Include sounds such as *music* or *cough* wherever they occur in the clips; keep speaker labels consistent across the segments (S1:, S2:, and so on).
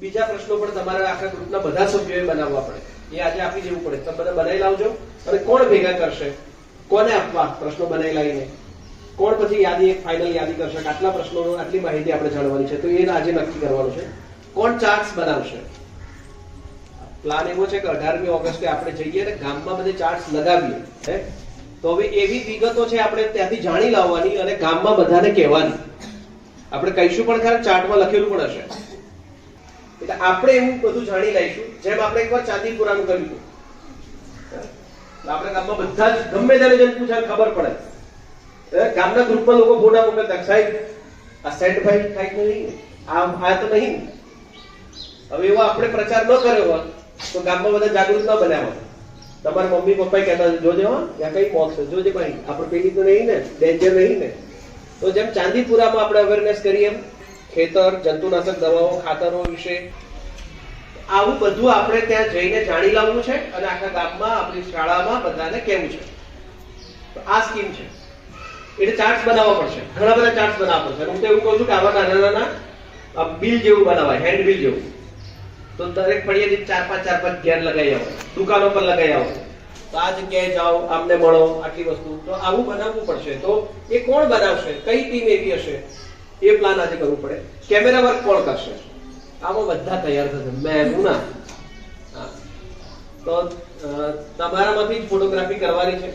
S1: બીજા પ્રશ્નો પણ તમારે આખા ગ્રુપના બધા સભ્યોએ બનાવવા પડે. એ આજે આપી દેવું પડે. તમે બધા બનાવી લાવજો. અને કોણ ભેગા કરશે? કોને આપવા? પ્રશ્નો બનાવી લાવીને કોણ પછી યાદી એક ફાઇનલ યાદી કરશે? આટલા પ્રશ્નો આટલી માહિતી આપણે જાણવાની છે. તો એ આજે નક્કી કરવાનું છે. કોણ ચાર્ટ્સ બનાવશે? પ્લાન એવો છે કે અઢારમી ઓગસ્ટે આપણે જઈએ અને ગામમાં બધે ચાર્ટ્સ લગાવીએ, હે? તો હવે એવી વિગતો છે આપણે ત્યાંથી જાણી લાવવાની અને ગામમાં બધાને કહેવાની. આપણે કહીશું પણ ખરા ચાર્ટમાં લખેલું પણ હશે. એટલે આપણે એવું બધું જાણી લઈશું જેમ આપણે એકવાર ચાંદીપુરાનું કર્યું આપણે ગામમાં બધા જ ગમે ત્યારે જેમ પૂછાય ખબર પડે. ગામના ગ્રુપમાં લોકો ફોટા મોકલતા સાહેબ આ સેટ ભાઈ કાંઈક નહીં આ આ તો નહીં. હવે એવો આપણે પ્રચાર ન કર્યો હોત તો ગામમાં બધા જાગૃત ન બન્યા હોત. તમારા મમ્મી પપ્પા કહેતા હતા, જોજે ત્યાં કઈ બોક્સ જોજે ભાઈ આપણે પેલી તો નહીં ને ડેન્જર નહીં ને. તો જેમ ચાંદીપુરામાં આપણે અવેરનેસ કરીએ એમ ખેતર, જંતુનાશક દવાઓ, ખાતરો વિશે. આવું બધું આપણે ત્યાં જઈને જાણી લાવવું છે અને આખા ગામમાં, આપણી શાળામાં બધાને કહેવું છે. આ સ્કીમ છે. એટલે ચાર્ટ્સ બનાવવા પડશે. ઘણા બધા ચાર્ટ્સ બનાવવા પડશે. હું તો એવું કહું છું કે આવા નાના નાના બિલ જેવું બનાવાય, હેન્ડ બિલ જેવું. તો દરેક ફળિયાથી ચાર પાંચ ચાર પાંચ ઘેર લગાવી આવો. દુકાનો પર લગાવી આવો. તો આ જગ્યાએ જાઓ, આમને મળો આટલી વસ્તુ. તો આવું બનાવવું પડશે. તો એ કોણ બનાવશે? કઈ ટીમ એવી હશે? એ પ્લાન આજે કરવું પડે. કેમેરા વર્ક કોણ કરશે? આમાં બધા તૈયાર થશે. મેં હું ના? હા. તો તમારામાંથી જ ફોટોગ્રાફી કરવાની છે.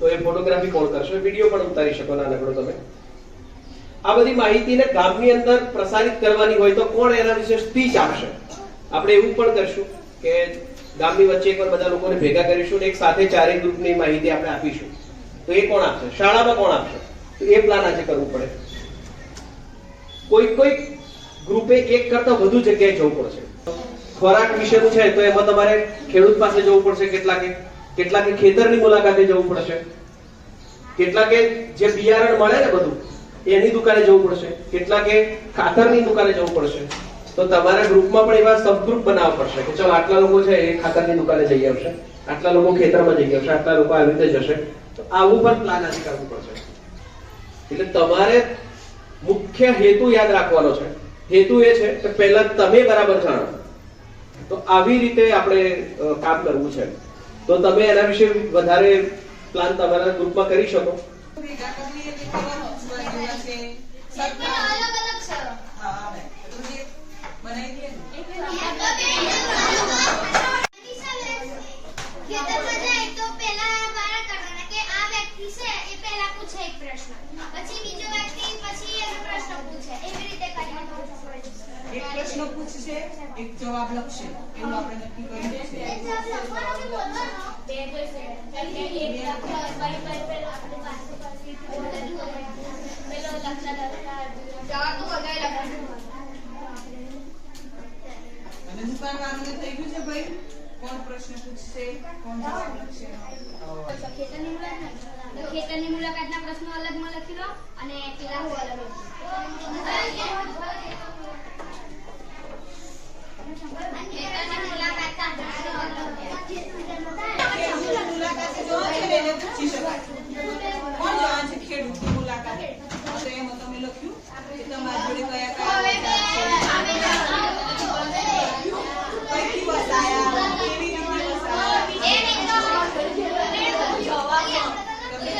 S1: તો એ ફોટોગ્રાફી કોણ કરશે? વીડિયો પણ ઉતારી શકો નાનકડો તમે. આ બધી માહિતીને ગામની અંદર પ્રસારિત કરવાની હોય તો કોણ એના વિશે સ્પીચ આપશે? આપણે એવું પણ કરશું કે ગામની વચ્ચે એકવાર બધા લોકોને ભેગા કરીશું અને એક સાથે ચારેય ગ્રુપની માહિતી આપણે આપીશું. તો એ કોણ આપશે? શાળામાં કોણ આપશે? તો એ પ્લાન આજે કરવું પડે. કોઈ કોઈ ગ્રુપે એક કરતા વધુ જગ્યાએ જવું પડશે. ખોરાક વિશેનું છે, તો એમાં તમારે ખેડૂત પાસે જવું પડશે કેટલાકે. કેટલાકે ખેતરની મુલાકાતે જવું પડશે. કેટલાકે જે બિયારણ મળે ને બધું, એની દુકાને જવું પડશે. કેટલાકે ખાતરની દુકાને જવું પડશે. તો તમારા ગ્રુપમાં પણ એવા સબગ્રુપ બનાવવા પડશે કે ચલો આટલા લોકો છે, એ ખાતરની દુકાને જઈ આવશે. આટલા લોકો ખેતરમાં જઈ આવશે, આટલા લોકો આવી રીતે જશે. તો આવું પણ પ્લાન આજે કરવું પડશે. એટલે તમારે મુખ્ય હેતુ યાદ રાખવાનો છે. હેતુ એ છે કે પહેલા તમે બરાબર જાણો. તો આવી રીતે આપણે કામ કરવું છે. તો તમે એના વિશે વધારે પ્લાન તમારા ગ્રુપમાં કરી શકો
S2: ભેગા કરીએ એટલે કેવા વંશવાદ જેવા છે સરકાર
S3: અલગ અલગ છે
S2: હા આવે તો જે બનાવી દઈએ ને
S3: ખેતરમાં જાય તો પહેલા વારા કરવાના કે આ વ્યક્તિ છે એ પહેલા પૂછે એક પ્રશ્ન પછી બીજો વ્યક્તિ પછી એનો પ્રશ્ન પૂછે એવી રીતે કરીને
S2: એક પ્રશ્ન એક જવાબ લખશે. એવું આપણે નક્કી કર્યું છે.
S3: એ જવાબ લખવાનો કે બોલવાનો? જવાબ તો વધારે લખવાનો.
S2: અને દુકાનવાળાને થઈ ગયું છે ભાઈ કોણ પ્રશ્ન પૂછશે? કોણ જવાબ લખશે?
S4: ખેતરની મુલાકાત ખેતરની મુલાકાતના પ્રશ્નો અલગમાં લખી લો અને પેલા અલગ
S3: ખેતરની મુલાકાતના પ્રશ્નો અલગ.
S2: ખેડૂતની મુલાકાતે જવા છે ને એને પૂછી શકાય કોણ જવાનું છે ખેડૂતની મુલાકાતે તો એમાં તમે લખ્યું કે તમારા જોડે કયા કયા ઓજાર છે કઈથી વસાયા કેવી રીતે વસાયા
S3: એ નહીં તો જવાબ
S2: તમને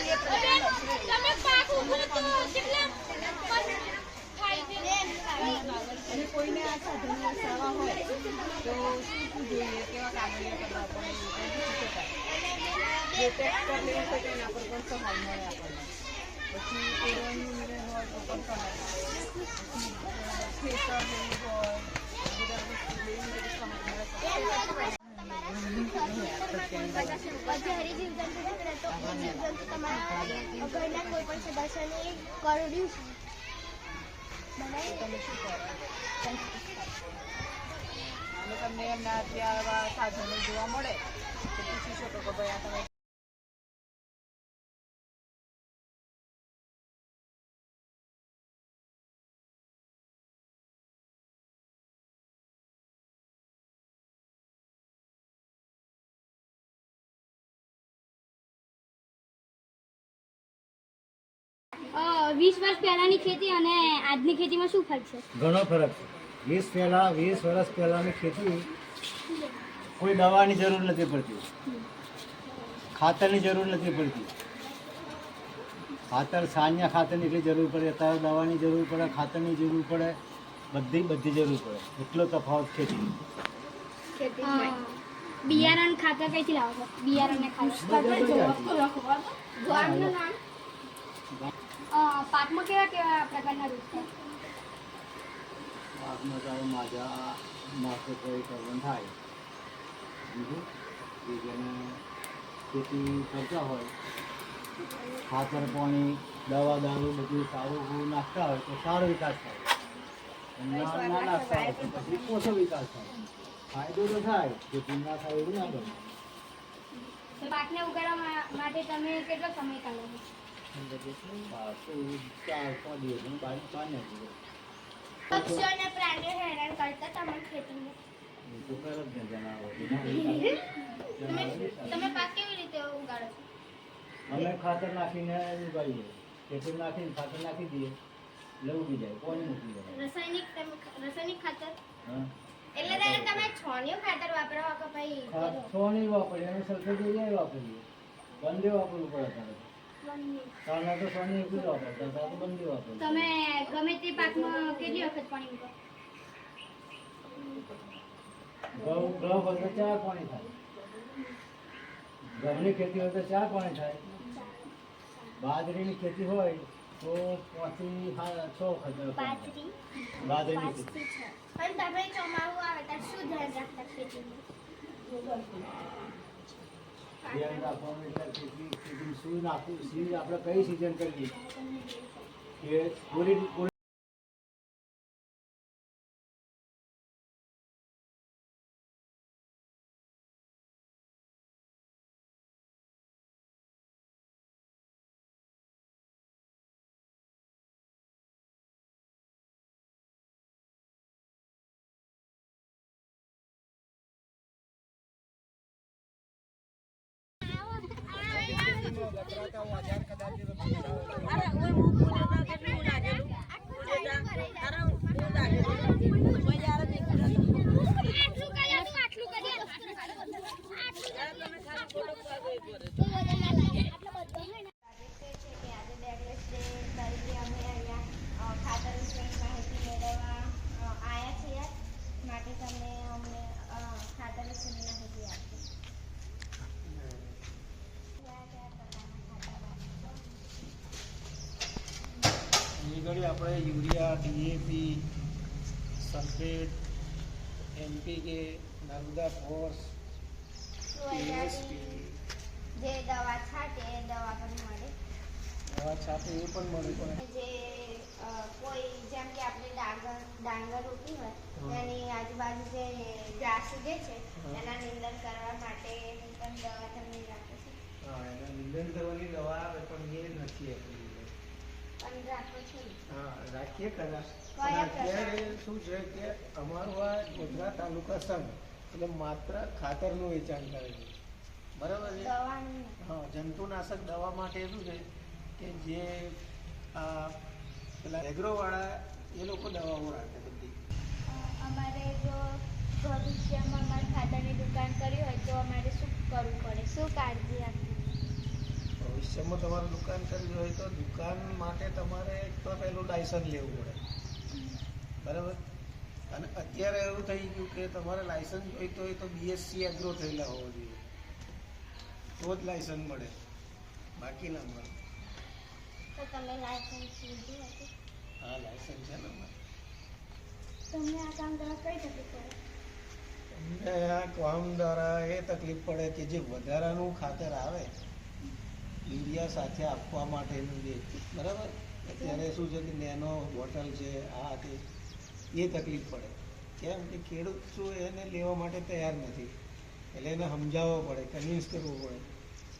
S4: તમે પાકું ભૂલતો કેટલા
S5: અને કોઈને આ સાધન વસાવવા હોય તો શું શું જોઈએ કેવા કાગળિયા કરવા પડે એ પણ પૂછી શકાય જો ટ્રેક્ટર લેવું હોય તો પર પણ સહાય મળે આપણને. પછી પુરવણીનું નિર્ણય હોય તો પણ સહાય ખેતર લેવું હોય બધા વસ્તુ લેવી હોય મળે.
S6: ઘરના કોઈ પણ સદસ્યને કરડ્યું છે
S5: તમે શું કરો? અને તમને એમના ત્યાં સાધનો જોવા મળે. તો પૂછી શકો કે ભાઈ આ તમે
S6: અ
S7: વીસ વર્ષ પહેલાની ખેતી અને આજની ખેતીમાં શું ફરક છે?
S8: ઘણો ફરક છે. વીસ પહેલાં વીસ વર્ષ પહેલાંની ખેતી કોઈ દવાની જરૂર નથી પડતી. ખાતરની જરૂર નથી પડતી. ખાતર સાંજના ખાતરની એટલી જરૂર પડે અત્યારે દવાની જરૂર પડે ખાતરની જરૂર પડે બધી બધી જરૂર પડે. એટલો તફાવત ખેતી.
S7: બિયારણ ખાતર કઈથી લાવો? છો બિયારણ ને ખાતર. જવાબનું નામ? અ, પાકમાં કેવા કેવા પ્રકારના રૂપ થાય
S8: માજા માથે કોઈ કરવાનું થાય. સમજ્યું? કે જેને ખેતી કરતા હોય ખાતર પાણી દવા દારૂ બધું સારું નાખતા હોય તો સારો વિકાસ થાય. અને ના નાખતા હોય તો પછી ઓછો વિકાસ થાય. ફાયદો તો થાય ખેતી ના થાય એવું ના બને.
S7: પાકને ઉગાડવા માટે તમે કેટલો સમય કાઢો? છો
S8: હા, તો ચાર પાંચ દિવસનું બાર.
S9: પક્ષીઓ અને પ્રાણીઓ હેરાન કરતા તમારી ખેતીમાં. તમે તમે પાક કેવી રીતે ઉગાડો છો?
S8: અમે ખાતર નાખીને ઉગાડીએ. ખેતર નાખીને ખાતર નાખી દઈએ. એટલે ઉગી જાય કોણ મૂકી જાય.
S9: રાસાયણિક તમે રાસાયણિક ખાતર? એટલે તમે છોણિયું ખાતર વાપરો કે પછી
S8: છોણી વાપરીએ અને સલ્ફેટ વાપરીએ. બંને વાપરવું પડે તો જ વાપરતા તારે તો વાપરવું
S7: તમે ગમે તે પાકમાં કેટલી વખત પાણી મૂકો?
S8: ઘઉં ઘઉં ચાર પાણી થાય. ઘઉંની ખેતી હોય તો ચાર પાણી થાય. બાજરીની ખેતી હોય તો પાંચથી છ વખત પાણી થાય.
S9: બાજરી?
S8: બાજરીની ખેતી.
S9: પણ તમે ચોમાસું આવે ત્યારે શું ધ્યાન રાખતા ખેતીમાં
S8: ધ્યાન શું આપણે કઈ સિઝન કરીએ કે પૂરી પૂરી
S9: આટલું કરી આપો, આટલું કરી આપો. માટે તમે અમને અ, ખાતર વિશેની માહિતી આપી કયા કયા પ્રકારના ખાતર વાપરો
S10: અહીં આપણે urea DAP sulphate NPK Narmada force
S9: જે દવા છાંટે એ દવા પણ મળે.
S10: દવા છાપે એ પણ મળે પણ.
S9: જે કોઈ જેમ કે આપણે ડાંગર ડાંગર રોપી હોય એની આજુબાજુ જે ઘાસ ઉગે છે એના નિંદન કરવા માટે પણ દવા તમને રાખે છે.
S10: હા એના નિંદન કરવાની દવા આવે પણ એ નથી આપણી જોડે.
S9: પણ રાખો છો ને.
S10: હા રાખીએ ખરા અત્યારે શું છે કે અમારું આ ગોધરા તાલુકા સંઘ એટલે માત્ર ખાતરનું વેચાણ કરે છે. બરાબર છે? હા જંતુનાશક દવા માટે શું છે કે જે આ પેલા એગ્રોવાળા એ લોકો દવાઓ રાખે બધી.
S9: અમારે જો ભવિષ્યમાં અમારે ખાતરની દુકાન કરી હોય તો અમારે શું કરવું પડે? શું કાળજી રાખવી
S10: ભવિષ્યમાં તમારે દુકાન કરવી હોય તો દુકાન માટે તમારે એક તો પહેલું લાયસન્સ લેવું પડે. બરાબર? અને અત્યારે એવું થઈ ગયું કે તમારે લાયસન્સ જોઈતું હોય તો બીએસસી એગ્રો થયેલા હોવો જોઈએ. તો જ લાયસન્સ મળે. બાકી ના મળે હા લાયસન્સ છે ને.
S9: તમને આ કામ કરવા કઈ તકલીફ પડે?
S10: અમને આ કામ દ્વારા એ તકલીફ પડે કે જે વધારાનું ખાતર આવે યુરિયા સાથે આપવા માટેનું જે, બરાબર? અત્યારે શું છે કે નેનો બોટલ છે, આ તે, એ તકલીફ પડે. કેમ કે ખેડૂત શું એને લેવા માટે તૈયાર નથી. એટલે એને સમજાવવો પડે કન્વિન્સ કરવું પડે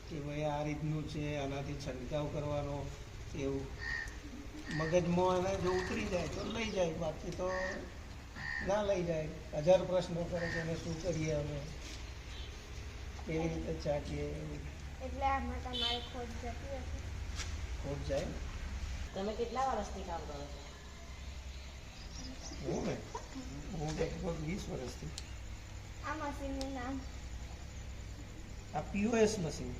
S10: કે ભાઈ આ રીતનું છે, આનાથી છંટકાવ કરવાનો, એવું. મગજમાં એને જો ઉતરી જાય તો લઈ જાય, બાકી તો ના લઈ જાય. હજાર પ્રશ્નો કરે કે એને શું કરીએ અમે? કેવી રીતે ચાટીએ?
S9: એટલે આમાં તમારે ખોટ જતી હતી
S10: ખોટ જાય?
S5: તમે કેટલા વર્ષથી કામ કરો છો?
S10: હું ને? હું લગભગ વીસ વર્ષથી.
S9: આ મશીનનું નામ?
S10: આ પીઓએસ મશીન.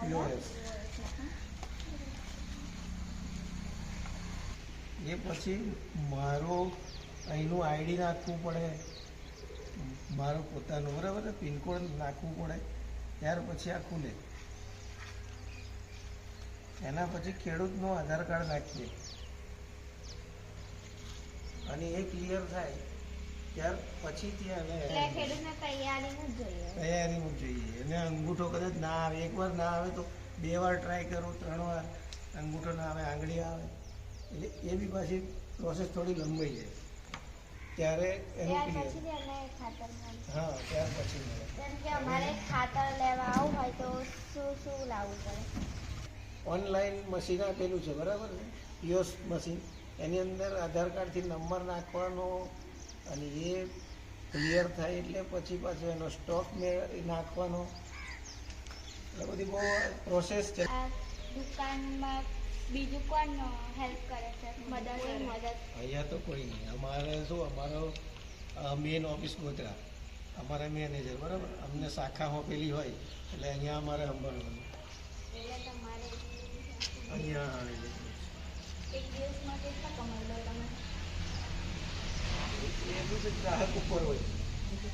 S10: પીઓએસ એ પછી મારો અહીંનું આઈડી નાખવું પડે. મારો પોતાનું બરાબર પિનકોડ નાખવું પડે. ત્યાર પછી આ ખુલે. એના પછી ખેડૂતનું આધાર કાર્ડ નાખીએ. અને એ ક્લિયર થાય ત્યાર
S9: પછી તૈયારી જોઈએ.
S10: એને અંગૂઠો કદાચ ના આવે એકવાર ના આવે તો બે વાર ટ્રાય કરું ત્રણ વાર અંગૂઠો ના આવે આંગળી આવે. એટલે એ બી પાછી પ્રોસેસ થોડી લંબાઈ જાય. ત્યારે એનું ક્લિયર હા ત્યાર પછી મળે.
S9: જેમ કે અમારે ખાતર લેવા આવું હોય તો શું શું લાવવું પડે?
S10: ઓનલાઈન મશીન આપેલું છે બરાબર છે? પીઓસ મશીન. એની અંદર આધાર કાર્ડથી નંબર નાખવાનો અને એ ક્લિયર થાય એટલે પછી પાછો એનો સ્ટોક નાખવાનો. એટલે બધી બહુ પ્રોસેસ છે.
S7: દુકાનમાં બીજું કોણ હેલ્પ કરે છે? મદદ મદદ.
S10: અહીંયા તો કોઈ નહીં. અમારે શું અમારો મેન ઓફિસ ગોધરા. અમારા મેનેજર બરાબર? અમને શાખા આપેલી હોય એટલે અહીંયા અમારે સંભાળવાનું. અહીંયા
S7: એક દિવસમાં કેટલા કમાઈ લો તમે?
S10: એ બધું ગ્રાહક ઉપર હોય. જો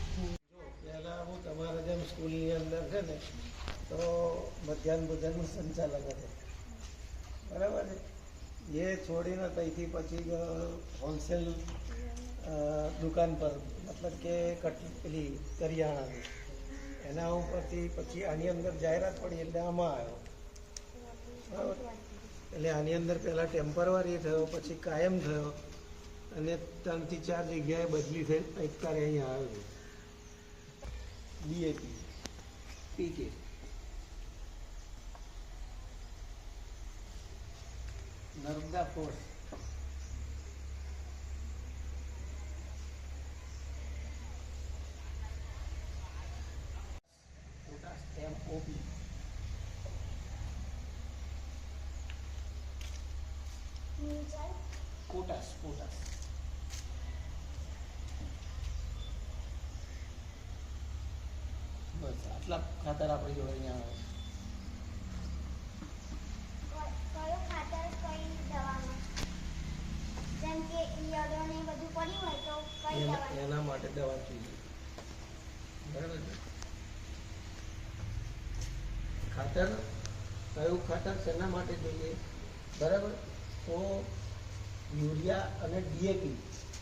S10: પહેલાં હું તમારા જેમ સ્કૂલની અંદર છે ને તો મધ્યાહન ભોજનનું સંચાલક હતો. બરાબર છે. એ છોડીને ત્યાંથી પછી હોલસેલ દુકાન પર, મતલબ કે કટ પેલી કરિયાણાની એના ઉપરથી પછી આની અંદર જાહેરાત પડી એટલે આમાં આવ્યો. બરાબર. એટલે આની અંદર પહેલાં ટેમ્પરરી થયો, પછી કાયમ થયો, અને ત્રણથી ચાર જગ્યાએ બદલી થઈ અત્યારે અહીંયા આવ્યો. DAP PK Narmada force MOP
S9: mutual
S10: potash potash બસ આટલા ખાતર આપણી જોડે અહીંયા આવે
S9: કયો ખાતર કઈ દવામાં જેમ કે ઈયળો ને બધું પડ્યું હોય તો કઈ
S10: એના માટે દવા જોઈએ. બરાબર ખાતર કયું ખાતર શેના માટે જોઈએ? બરાબર? તો યુરિયા અને ડીએપી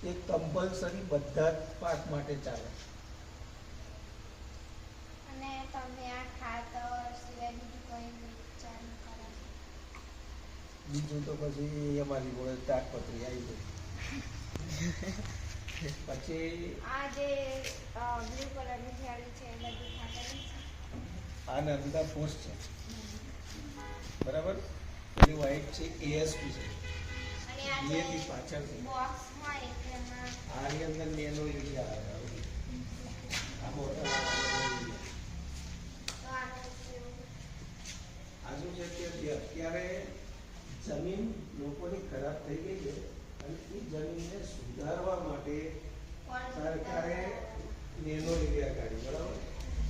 S10: એ કમ્પલસરી બધા જ પાક માટે ચાલે.
S9: છો?
S10: બીજું તો પછી અમારી જોડે તાટપત્રી આવી ગઈ. *laughs* પછી
S9: આ જે બ્લુ કલરની થેલી છે એ બધું
S10: આ નર્મદા ફોર્સ છે. બરાબર? પેલી વ્હાઈટ છે એએસપી છે. પાછળ
S9: બોક્સ
S10: આની અંદર નેનો યુરિયા આવે આ
S9: શું
S10: છે કે અત્યારે જમીન લોકોની ખરાબ થઈ ગઈ છે. અને એ જમીનને સુધારવા માટે સરકારે નેનો યુરિયા કાઢી બરાબર?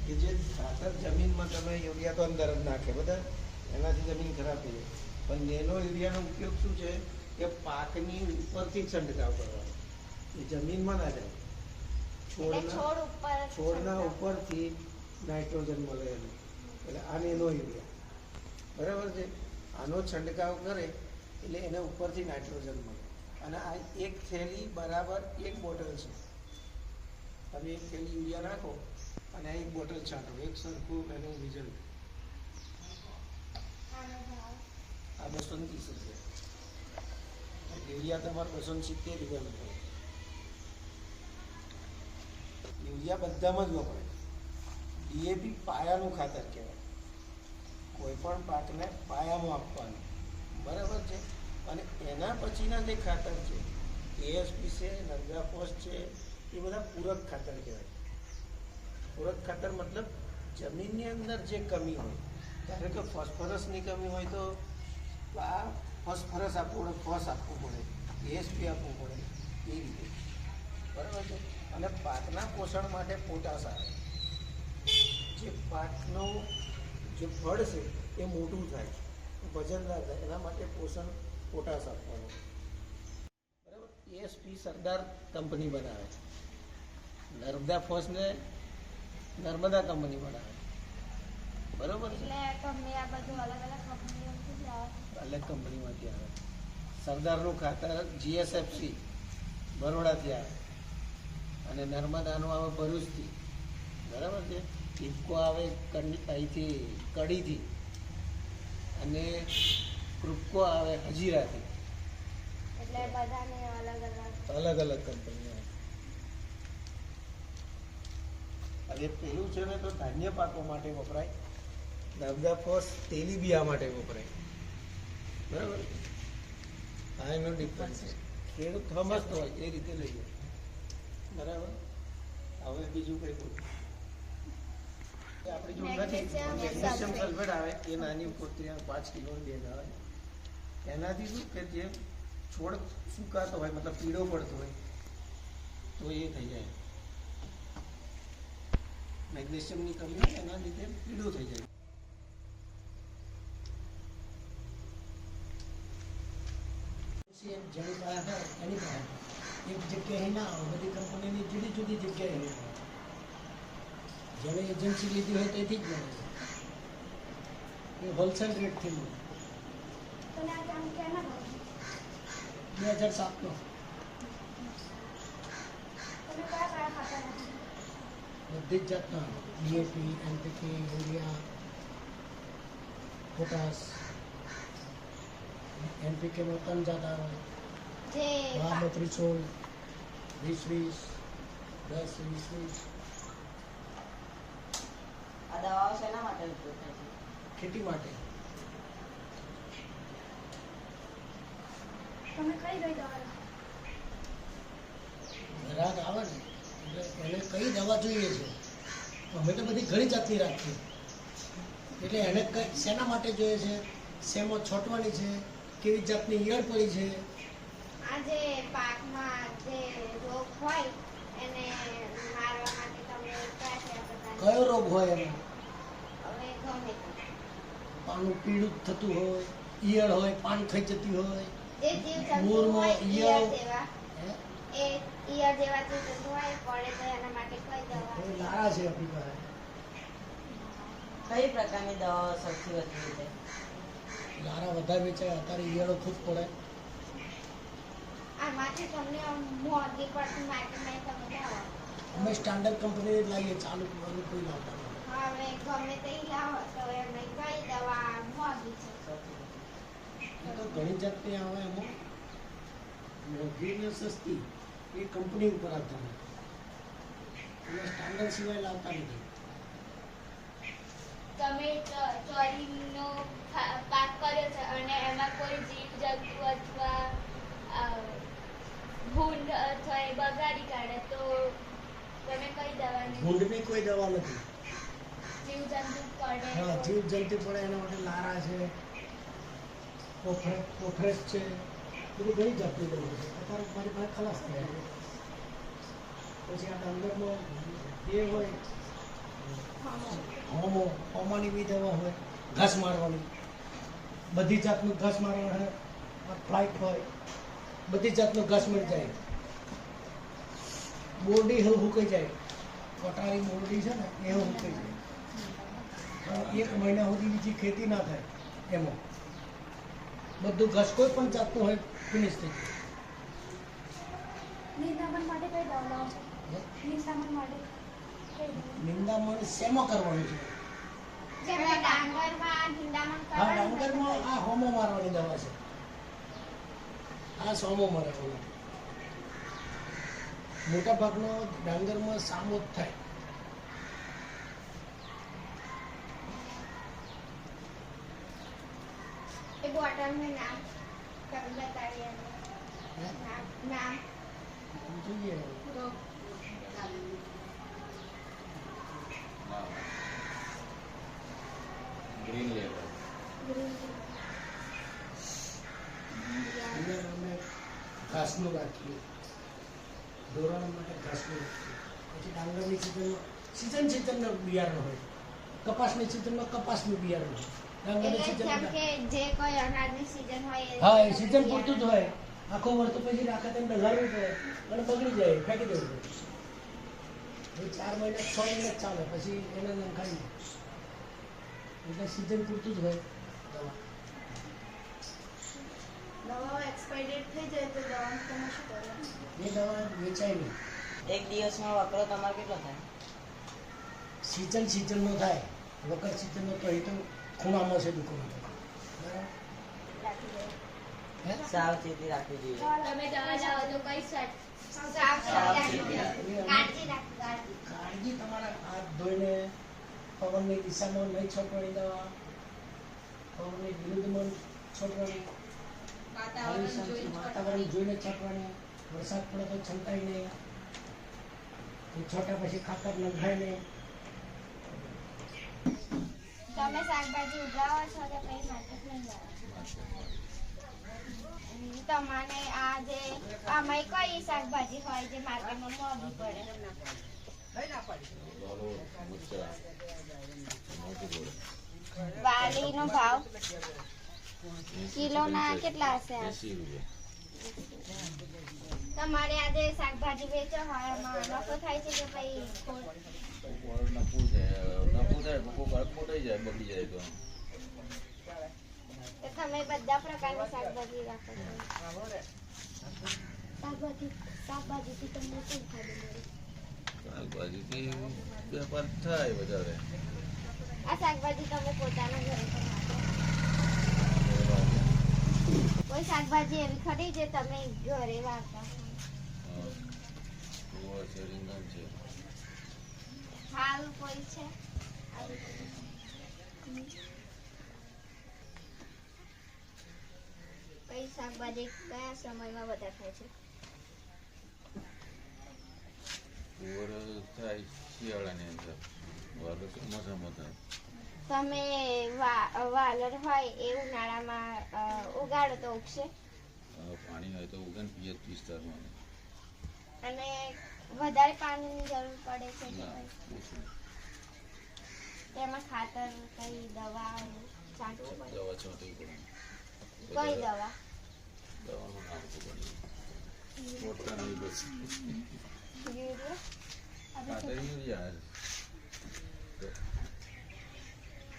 S10: કે જે ખાતર જમીનમાં તમે યુરિયા તો અંદર જ નાખે બધા એનાથી જમીન ખરાબ થઈ જાય. પણ નેનો યુરિયાનો ઉપયોગ શું છે? કે પાકની ઉપરથી છંટકાવ કરવાનો. એ જમીનમાં ના જાય. છોડના છોડના ઉપરથી નાઇટ્રોજન મળે એનું. એટલે આ નેનો યુરિયા. બરાબર છે? આનો છંટકાવ કરે એટલે એને ઉપરથી નાઇટ્રોજન મળે. અને આ એક થેલી બરાબર એક બોટલ છે. તમે એક થેલી યુરિયા નાખો અને એક બોટલ છાંટો. એક સરખું એનું રિઝલ્ટ આ બસો ને ત્રીસ રૂપિયા. યુરિયા તમારે બસો ને સિત્તેર રૂપિયા પડે. યુરિયા બધામાં જ વપરાય ડીએપી પાયાનું ખાતર કહેવાય. કોઈ પણ પાકને પાયામાં આપવાનું. બરાબર છે? અને એના પછીના જે ખાતર છે એએસપી છે નર્ગાફોસ છે, એ બધા પૂરક ખાતર કહેવાય. પૂરક ખાતર મતલબ જમીનની અંદર જે કમી હોય, ધારો કે ફોસ્ફરસની કમી હોય તો આ ફોસ્ફરસ આપવું પડે, ફોસ આપવું પડે એએસપી આપવું પડે, એ રીતે. બરાબર છે? અને પાકના પોષણ માટે પોટાશ આવે. જે પાકનું જે ફળ છે, એ મોટું થાય વજનદાર થાય, એના માટે પોષણ પોટાશ આપવાનો બરાબર? એએસપી સરદાર કંપની બનાવે. છે નર્મદા ફોર્સને નર્મદા કંપની બનાવે. બરાબર છે?
S9: એટલે કંપની આ બધું અલગ
S10: કંપનીમાંથી આવે. સરદારનું ખાતર જીએસએફસી બરોડાથી આવે. અને નર્મદાનું આવે ભરૂચથી. બરાબર છે? ઇફકો આવે કડી અહીંથી કડીથી. અને ક્રુપકો આવે હજીરાથી.
S9: એટલે બધાને અલગ અલગ.
S10: અલગ અલગ કંપની આવે પેલું છે ને તો ધાન્ય પાકો માટે વપરાય. નર્મદા ફોસ તેલીબિયા માટે વપરાય. બરાબર? આ એનો ડિફરન્સ છે. ખેડૂત સમજતો હોય એ રીતે લઈએ બરાબર? હવે બીજું કઈ બોલું. આપણે જો નથી. Magnesium sulphate. આવે એ નાની પોતરી પાંચ કિલો બેગ આવે એનાથી શું? કે જે છોડ સુકાતો હોય, મતલબ પીળો પડતો હોય, તો એ થઈ જાય. મેગ્નેશિયમની કમી હોય, એના લીધે પીળો થઈ જાય.
S11: જેની પાસે હોય, એની પાસે. એક જગ્યાએ ના આવે બધી કંપનીની જુદી જુદી જગ્યાએ હોય. જેને એજન્સી લીધી હોય તેથી જ મળે એ હોલસેલ રેટથી મળે
S7: તને આ કામ ક્યાંના ભાવે?
S11: બે હજાર સાતનો
S7: તમે કયા કયા ખાતા નથી
S11: બધી જ જાતના ડીએપી એનપીકે યુરિયા પોટાશ એનપીકેમાં ત્રણ જાત આવે
S9: જે
S11: બાર ત્રીસો વીસ વીસ દસ વીસ વીસ
S12: આ દવાઓ શેના માટે ઉપયોગ થાય છે
S11: ખેતી માટે
S7: તમે કઈ દવા. રાખો?
S11: આવે ને એટલે એને કઈ દવા જોઈએ છે? અમે તો બધી ઘણી જાતની રાખીએ. એટલે એને કઈ શેના માટે જોઈએ છે? શેમાં છોટવાની છે? કેવી જાતની ઈયળ પડી છે?
S9: આજે પાકમાં જે રોગ હોય એને મારવા માટે તમે કયા
S11: રોગ હોય એમાં
S9: હવે ગમે
S11: પાનું પીળું થતું હોય ઈયળ હોય પાન ખાઈ જતી હોય.
S9: જે જીવ
S11: જંતુ
S9: હોય ઈયળ જેવા. એ ઈયળ જેવા જીવજંતુ હોય પડે તો એના માટે કઈ દવા
S11: લારા છે આપણી પાસે.
S12: કઈ પ્રકારની દવાઓ સૌથી વધુ છે
S11: લારા વધારે વેચાય અત્યારે ઈયળો ખૂબ પડે.
S9: આમાંથી તમને મોંઘી પડતી માર્કેટમાં તમે લાવો
S11: અમે સ્ટાન્ડર્ડ કંપની લાવીએ ચાલુ કરવાનું કોઈ લાવતા
S9: હવે ગમે તે લાવો તો એમને કઈ દવા મોંઘી છે.
S11: તો ઘણી જાતની આવે એમાં. મોંઘી ને સસ્તી એ કંપની ઉપર આધાર રાખે. સ્ટાન્ડર્ડ સિવાય લાવતા નથી.
S4: તમે ચોરીનો પાક કર્યો છે અને એમાં કોઈ જીવ જંતુ અથવા ભૂંડ અથવા એ બગાડી કાઢે તો તમે કઈ દવાની
S11: ભૂંડની કોઈ દવા નથી.
S4: જીવ જંતુ પડે
S11: હા જીવ જંતુ પડે એના માટે લારા છે કોફરે કોફરેસ છે, બધી ઘણી જાતની દવા છે. અત્યારે મારી પાસે ખલાસ થઈ પછી આ ડાંગરનો એ હોય, હોમો, હોમાની હોય, ઘાસ મારવાની. બધી જાતનું ઘાસ મારવાનું હોય ફ્લાઇટ હોય, બધી જાતનું ઘાસ મળી જાય. બોરડી હવે હુકાઈ જાય. કોટારી બોરડી છે ને, એ હુકાઈ જાય. એક મહિના સુધી બીજી ખેતી ના થાય એમાં. બધું ઘસ કોઈ પણ જાતનું હોય ફિનિશ થઈ
S7: નિંદામણ
S11: શેમાં કરવાનું છે? હા ડાંગરમાં આ હોમો મારવાની દવા છે. આ સોમો મારવાનો મોટા ભાગનો ડાંગરમાં સામો જ થાય.
S9: એ નામ તમે બતાવીએ નામ નામ
S11: જોઈએ
S13: ગ્રીન લેવલ
S7: ગ્રીન ટી.
S11: ઘાસનું રાખીએ ઢોરણ માટે ઘાસનું પછી ડાંગરની સિઝનમાં સિઝન સિઝનનું બિયારણ હોય. કપાસની સિઝનમાં કપાસનું બિયારણ હોય. ડાંગરની
S9: એટલે જેમ
S11: સિઝનમાં
S9: કે જે કોઈ અનાજની સિઝન હોય એ
S11: હા એ સિઝન પૂરતું જ હોય. આખો વર્ષ પછી રાખે તેમ ડગાડવું પડે અને બગડી જાય ફેંકી દેવું પડે. ચાર મહિના છ મહિના જ ચાલે પછી એને નંખાઈ એટલે સિઝન પૂરતું જ હોય. દવા.
S9: દવાઓ એક્સપાયર થઈ જાય તો દવાનું તમે શું કરો?
S11: એ દવા વેચાય નહીં.
S5: એક દિવસમાં વાપરો તમારે કેટલો થાય?
S11: સિઝન સિઝનનો થાય. વખત સિઝનનો તો એ તો ખૂણામાં છે દુકાન. બરાબર
S5: સાવચેતી રાખવી જોઈએ.
S4: તમે દવા લાવો તો કઈ
S9: કાળજી રાખવી કાળજી
S11: કાળજી. તમારા હાથ ધોઈને પવનની દિશામાં નહીં છોટવાની દવા પવનની વિરુદ્ધમાં છોટવાની
S3: વાતાવરણ જોઈને
S11: શાંતિ વાતાવરણ જોઈને છાંટવાની. વરસાદ પડે તો છંટાય નહીં. છોટા પછી ખાતર નંખાય નહીં.
S9: તમે શાકભાજી ઉગાવો છો કે પછી માર્કેટ નહીં જાઓ તમારે આ જે આમાં કઈ શાકભાજી હોય જે માર્કેટમાં મોંઘી પડે? વાલીનો ભાવ? કિલોના કેટલા હશે તમારે આજે શાકભાજી વેચો હોય એમાં નફો થાય છે કે પછી
S13: જાય બગડી જાય તો.
S9: તમે બધા પ્રકારની શાકભાજી રાખો શાકભાજી શાકભાજીથી તમને શું ફાયદો મળે?
S13: શાકભાજીથી વેપાર થાય વધારે.
S9: આ શાકભાજી તમે પોતાના ઘરે કોઈ શાકભાજી એવી ખરી જે તમે ઘરે વાવતા હાલ કોઈ છે? કઈ શાકભાજી કયા સમયમાં બધા થાય છે?
S13: ગુવાર થાય શિયાળાની અંદર. ગુવાર ચોમાસામાં થાય.
S9: તમે વાલર હોય એ ઉનાળામાં ઉગાડો તો ઉગશે?
S13: પાણી હોય તો ઉગન પિયત વિસ્તારમાં.
S9: અને વધારે પાણીની જરૂર પડે છે
S13: ના ઓછું.
S9: તેમાં ખાતર કઈ દવા છાંટવું પડે?
S13: દવા છાંટવી પડે.
S9: કઈ દવા?
S13: દવાનું નામ તો બની મોટા નહીં બસ. ખાતર યુરિયા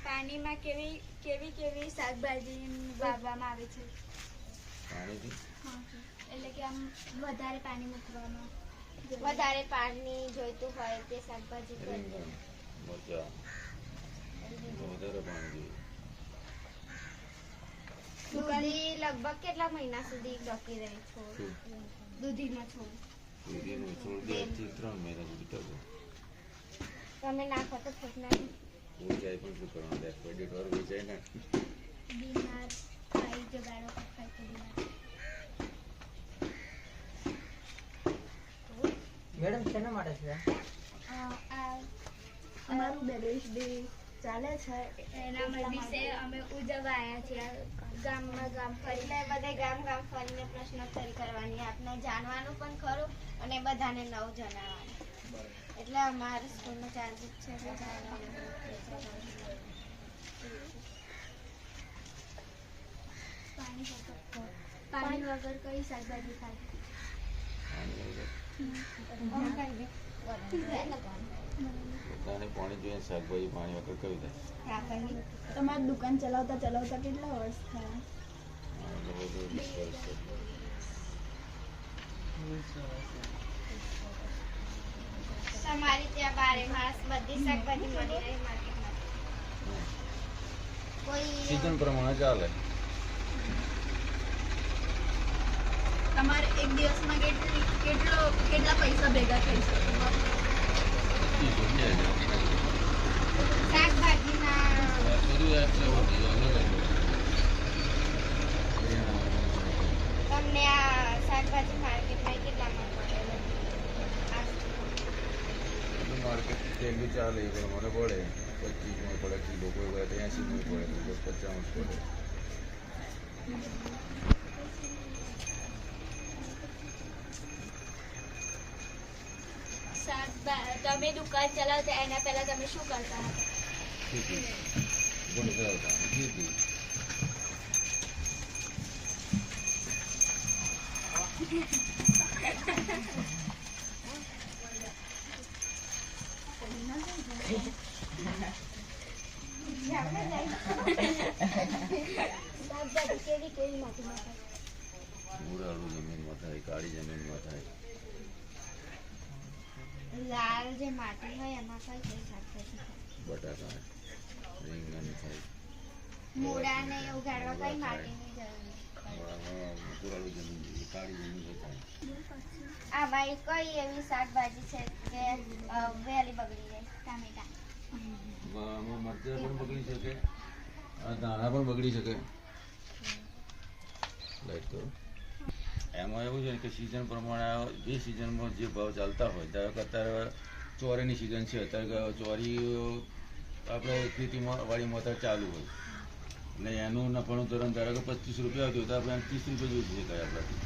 S7: પાણીમાં કેવી કેવી કેવી શાકભાજી વાવવામાં આવે છે?
S13: પાણીથી?
S7: એટલે કે આમ વધારે પાણી મૂકવામાં
S9: વધારે પાણી જોઈતું હોય તે શાકભાજી
S13: મરચાં વધારે પાણી જોઈએ
S9: લગભગ કેટલા મહિના સુધી ટકી રહે છોડ
S13: શું?
S9: છોડ
S13: દૂધીનું છોડ બેથી ત્રણ મહિના સુધી ટકે
S9: તમે નાખો તો ફૂટ નાખી
S13: વેચાય પણ શું કરવાનું? એક્સપાયરી ડેટ વાળું વેચાય ને.
S7: બીમાર ખાઈ જગાડો ખાઈ તો બીમાર.
S5: મેડમ શેના માટે છે?
S7: અમારું બેલેન્સ ડે ચાલે છે? એના વિશે અમે ઉજવવા આવ્યા છીએ ગામમાં ગામ
S9: ફરીને બધે ગામ ગામ ફરીને પ્રશ્નોત્તરી કરવાની આપને જાણવાનું પણ ખરું અને બધાને નવું જણાવવાનું. એટલે અમારા સ્કૂલનો ચાર્જ છે.
S7: પાણી વગર પાણી વગર. કઈ શાકભાજી ખાય
S13: બધાને પાણી જોઈએ શાકભાજી પાણી વગર કયું થાય?
S9: હા,
S7: તમારી દુકાન ચલાવતા ચલાવતા કેટલા વર્ષ થયા?
S9: ત્યાં બારે માસ બધી શાકભાજી મળી રહે માર્કેટમાં. કોઈ
S13: પ્રમાણે ચાલે.
S7: તમારે એક દિવસમાં કેટલી કેટલો કેટલા પૈસા ભેગા થઈ શકે?
S9: તમને આ શાકભાજી માર્કેટમાં કેટલામાં
S13: બધું માર્કેટ જેટલું ચાલે એ પ્રમાણે પડે પચીસમાં પડે કિલો કોઈ વાર એંસીમાં પડે પચાસ પડે
S4: બા- તમે દુકાન ચલાવતા એના પહેલા તમે શું કરતા હતા?
S7: કેવી કેવી માટીમાં થાય
S13: જમીનમાં થાય કાળી જમીનમાં થાય.
S9: લાલ જે માટી હોય એમાં કઈ કઈ શાકભાજી થાય?
S13: બટાકા રીંગણ થાય.
S9: મૂળાને ઉગાડવા કઈ માટીની જરૂર આમાં કઈ એવી શાકભાજી છે કે વહેલી બગડી જાય ટામેટા.
S13: આમાં પણ બગડી શકે દાણા પણ બગડી શકે. લાઈટ કરો. એમાં એવું છે કે સિઝન પ્રમાણે જે સિઝનમાં જે ભાવ ચાલતા હોય, ધારો કે અત્યારે ચોરીની સિઝન છે, અત્યારે ચોરી આપણે ખેતીમાં વાડીમાં અત્યારે ચાલુ હોય. એટલે એનું નફાનું ધોરણ ધારો કે પચીસ રૂપિયા હતું, તો આપણે ત્રીસ રૂપિયા જોઈ શકાય આપણાથી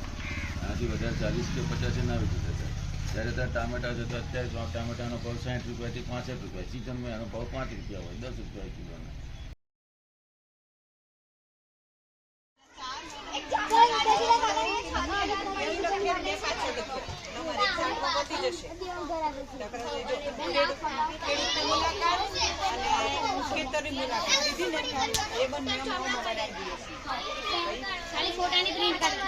S13: આનાથી વધારે ચાલીસ કે પચાસ ના વેચી શકાય. જ્યારે ત્યાં ટામેટા છે, તો અત્યારે ટામેટાનો ભાવ સાઠ રૂપિયાથી પાંસઠ રૂપિયા. સિઝનમાં એનો ભાવ પાંચ રૂપિયા હોય, દસ રૂપિયા કિલોનો
S3: એવું લખીએ ને પાછળ લખીએ તમારે એક્ઝામમાં પતી જશે. ખેડૂતની મુલાકાત અને ખેતરની મુલાકાત લીધી ને એ બંને અમે બનાવી દઈએ છીએ.
S7: ખાલી ફોટાની પ્રિન્ટ કરી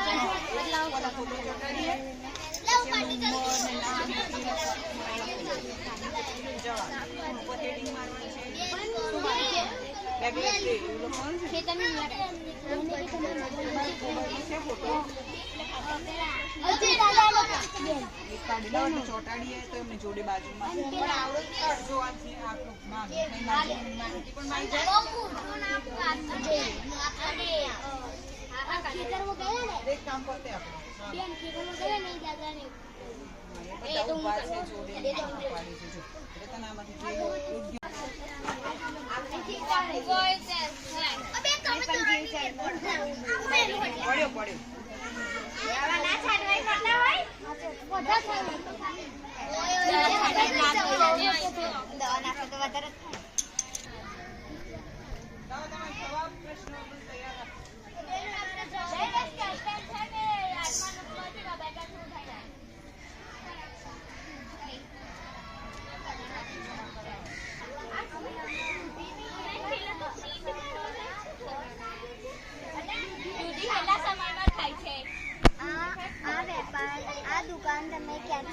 S3: ફોટો ચોંટાડીએ
S7: ખેતરની મુલાકાત.
S3: ફોટો ચોંટાડીએ તો એમની જોડે બાજુમાં પણ આવડત એક કામ કરતે આપણે. પડ્યો પડ્યો.
S9: દવા નાખો તો વધારે થાય.
S3: લાવો તમારા જવાબ પ્રશ્નો બધું તૈયાર રાખો
S4: કેટલા સમયમાં થાય છે
S9: આ આ વેપાર આ દુકાન તમે ક્યાંથી